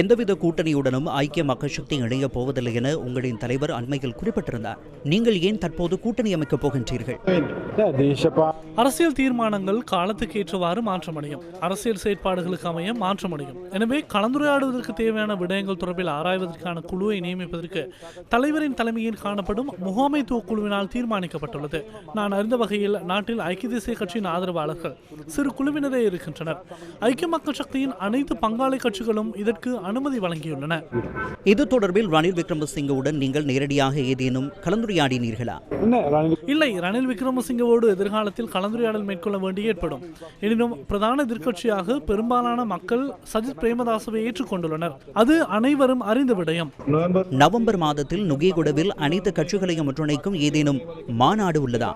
எந்தவித கூட்டணியுடனும் ஐக்கிய மக்கள் சக்தி இணையப் போவதில்லை என உங்களின் தலைவர் அண்மையில் குறிப்பிட்டிருந்தார். நீங்கள் ஏன் தற்போது கூட்டணி அமைக்கப் போகின்றீர்கள்? அரசியல் தீர்மானங்கள் காலத்துக்கு ஏற்றவாறு மாற்றமடையும். அரசியல் செயற்பாடுகளுக்கு அமைய மாற்றமடையும். எனவே கலந்துரையாடுவதற்கு தேவையான விடயங்கள் தொடர்பில் ஆராய்வதற்கான குழுவை நியமிப்பதற்கு தலைவரின் தலைமையில் காணப்படும் முகாமைத்துவ குழுவினால் தீர்மானிக்கப்பட்டுள்ளது. நான் அறிந்த வகையில் நாட்டில் ஐக்கிய தேசிய கட்சியின் ஆதரவாளர்கள் சிறு குழுவினரே இருக்கின்றனர். ஐக்கிய மக்கள் சக்தி அவையின் அனைத்து பங்காளி கட்சிகளும் இதற்கு அனுமதி வழங்கியுள்ளன. இது தொடர்பில் ரணில் விக்ரமசிங்கவுடன் நீங்கள் நேரடியாக ஏதேனும் கலந்துரையாடினீர்களா? இல்லை ரணில் விக்ரமசிங்கவோடு எதிர்காலத்தில் கலந்துரையாடல் மேற்கொள்ள வேண்டி ஏற்படும். எனினும் பிரதான எதிர்கட்சியாக பெரும்பாலான மக்கள் சஜித் பிரேமதாசவை ஏற்றுக்கொண்டுள்ளனர். அது அனைவரும் அறிந்த விடயம். நவம்பர் மாதத்தில் நுகேகுடவில் அனைத்து கட்சிகளையும் ஒன்றிணைக்கும் ஏதேனும் மாநாடு உள்ளதா?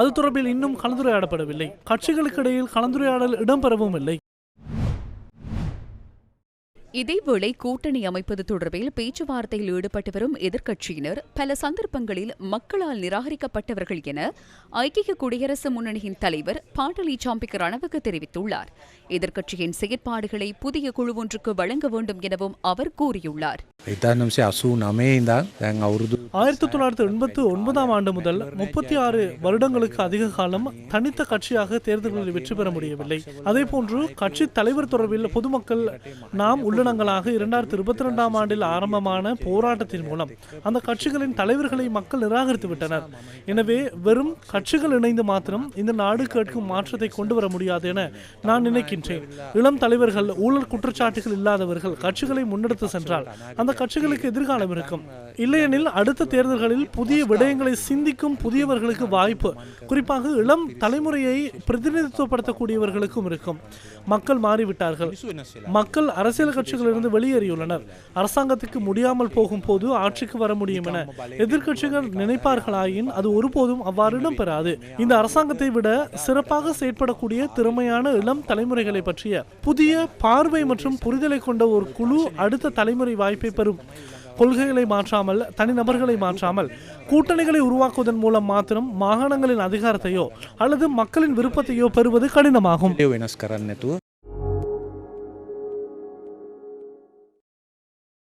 அது தொடர்பில் இன்னும் கலந்துரையாடப்படவில்லை. கட்சிகளுக்கிடையில் கலந்துரையாடல் இடம்பெறவும் இல்லை. இதேவேளை கூட்டணி அமைப்பது தொடர்பில் பேச்சுவார்த்தையில் ஈடுபட்டு வரும் எதிர்க்கட்சியினர் பல சந்தர்ப்பங்களில் மக்களால் நிராகரிக்கப்பட்டவர்கள் என ஐக்கிய குடியரசு முன்னணியின் தலைவர் பாட்டலி சாம்பிக் ரணவுக்கு தெரிவித்துள்ளார். எதிர்க்கட்சியின் செயற்பாடுகளை புதிய குழு ஒன்றுக்கு வழங்க வேண்டும் எனவும் அவர் கூறியுள்ளார். ஆயிரத்தி தொள்ளாயிரத்தி எண்பத்தி ஒன்பதாம் ஆண்டு முதல் முப்பத்தி ஆறு வருடங்களுக்கு அதிக காலம் தனித்த கட்சியாக தேர்தல்களில் வெற்றி பெற முடியவில்லை அதேபோன்று கட்சி தலைவர் தொடர்பில் பொதுமக்கள் நாம் உள்ள உள்ளடங்களாக இரண்டாயிரத்தி இருபத்தி ரெண்டாம் ஆண்டில் ஆரம்பமான போராட்டத்தின் மூலம் அந்த கட்சிகளின் தலைவர்களை மக்கள் நிராகரித்து விட்டனர் எனவே வெறும் கட்சிகள் இணைந்து மாத்திரம் இந்த நாடு கேட்கும் மாற்றத்தை கொண்டு வர முடியாது என நான் நினைக்கின்றேன். இளம் தலைவர்கள் ஊழல் குற்றச்சாட்டுகள் இல்லாதவர்கள் கட்சிகளை முன்னெடுத்து சென்றால் அந்த கட்சிகளுக்கு எதிர்காலம் இருக்கும். இல்லையெனில் அடுத்த தேர்தல்களில் புதிய விடயங்களை சிந்திக்கும் புதியவர்களுக்கு வாய்ப்பு குறிப்பாக இளம் தலைமுறையை பிரதிநிதித்துவப்படுத்தக்கூடியவர்களுக்கும் இருக்கும். மக்கள் மாறிவிட்டார்கள். மக்கள் அரசியல் கட்சி ஆட்சிகளிலிருந்து வெளியேறியுள்ளனர். அரசாங்கத்துக்கு முடியாமல் போகும் போது ஆட்சிக்கு வர முடியும் என எதிர்கட்சிகள் நினைப்பார்களாயின் அது ஒருபோதும் அவ்வாறு இடம்பெறாது. இந்த அரசாங்கத்தை விட சிறப்பாக செயற்படக்கூடிய திறமையான இளம் தலைமுறைகளை பற்றிய புதிய பார்வை மற்றும் புரிதலை கொண்ட ஒரு குழு அடுத்த தலைமுறை வாய்ப்பை பெறும். கொள்கைகளை மாற்றாமல் தனிநபர்களை மாற்றாமல் கூட்டணிகளை உருவாக்குவதன் மூலம் மாத்திரம் மாகாணங்களின் அதிகாரத்தையோ அல்லது மக்களின் விருப்பத்தையோ பெறுவது கடினமாகும்.